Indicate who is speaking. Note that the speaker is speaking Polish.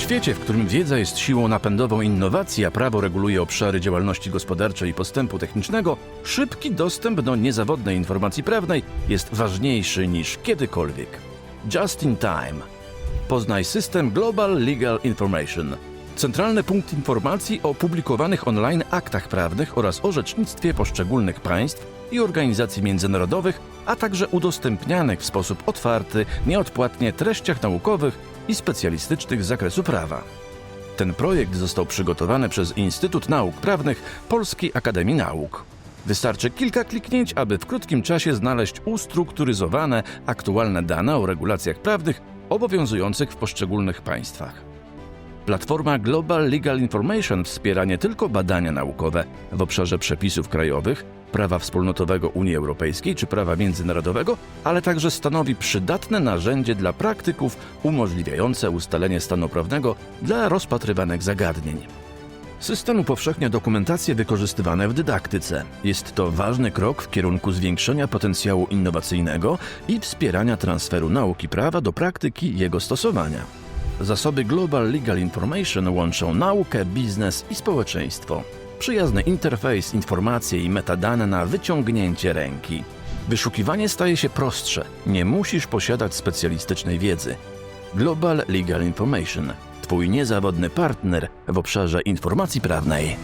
Speaker 1: świecie, w którym wiedza jest siłą napędową innowacji, a prawo reguluje obszary działalności gospodarczej i postępu technicznego, szybki dostęp do niezawodnej informacji prawnej jest ważniejszy niż kiedykolwiek. Just in time. Poznaj system Global Legal Information. Centralny punkt informacji o publikowanych online aktach prawnych oraz orzecznictwie poszczególnych państw i organizacji międzynarodowych, a także udostępnianych w sposób otwarty, nieodpłatnie treściach naukowych i specjalistycznych z zakresu prawa. Ten projekt został przygotowany przez Instytut Nauk Prawnych Polskiej Akademii Nauk. Wystarczy kilka kliknięć, aby w krótkim czasie znaleźć ustrukturyzowane, aktualne dane o regulacjach prawnych obowiązujących w poszczególnych państwach. Platforma Global Legal Information wspiera nie tylko badania naukowe w obszarze przepisów krajowych, prawa wspólnotowego Unii Europejskiej czy prawa międzynarodowego, ale także stanowi przydatne narzędzie dla praktyków umożliwiające ustalenie stanu prawnego dla rozpatrywanych zagadnień. System upowszechnia dokumentację wykorzystywane w dydaktyce. Jest to ważny krok w kierunku zwiększenia potencjału innowacyjnego i wspierania transferu nauki prawa do praktyki jego stosowania. Zasoby Global Legal Information łączą naukę, biznes i społeczeństwo. Przyjazny interfejs, informacje i metadane na wyciągnięcie ręki. Wyszukiwanie staje się prostsze. Nie musisz posiadać specjalistycznej wiedzy. Global Legal Information. Twój niezawodny partner w obszarze informacji prawnej.